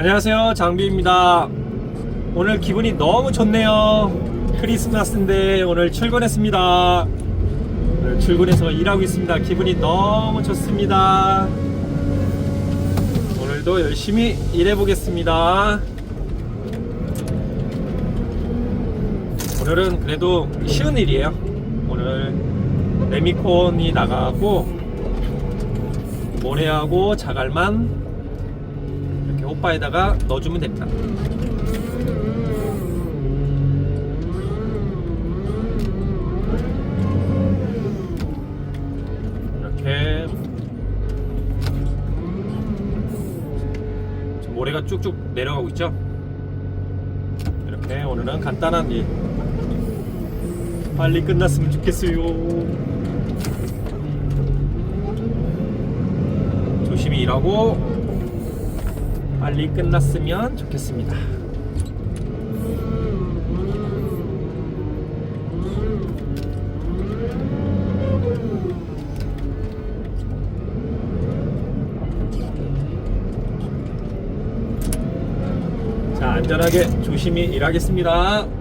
안녕하세요 장비입니다. 오늘 기분이 너무 좋네요. 크리스마스인데 오늘 출근했습니다. 오늘 출근해서 일하고 있습니다. 기분이 너무 좋습니다. 오늘도 열심히 일해 보겠습니다. 오늘은 그래도 쉬운 일이에요. 오늘 레미콘이 나가고 모래하고 자갈만 호빠에다가 넣어주면 됩니다. 이렇게 모래가 쭉쭉 내려가고 있죠. 이렇게 오늘은 간단한 일 빨리 끝났으면 좋겠어요. 조심히 일하고 빨리 끝났으면 좋겠습니다. 자, 안전하게 조심히 일하겠습니다.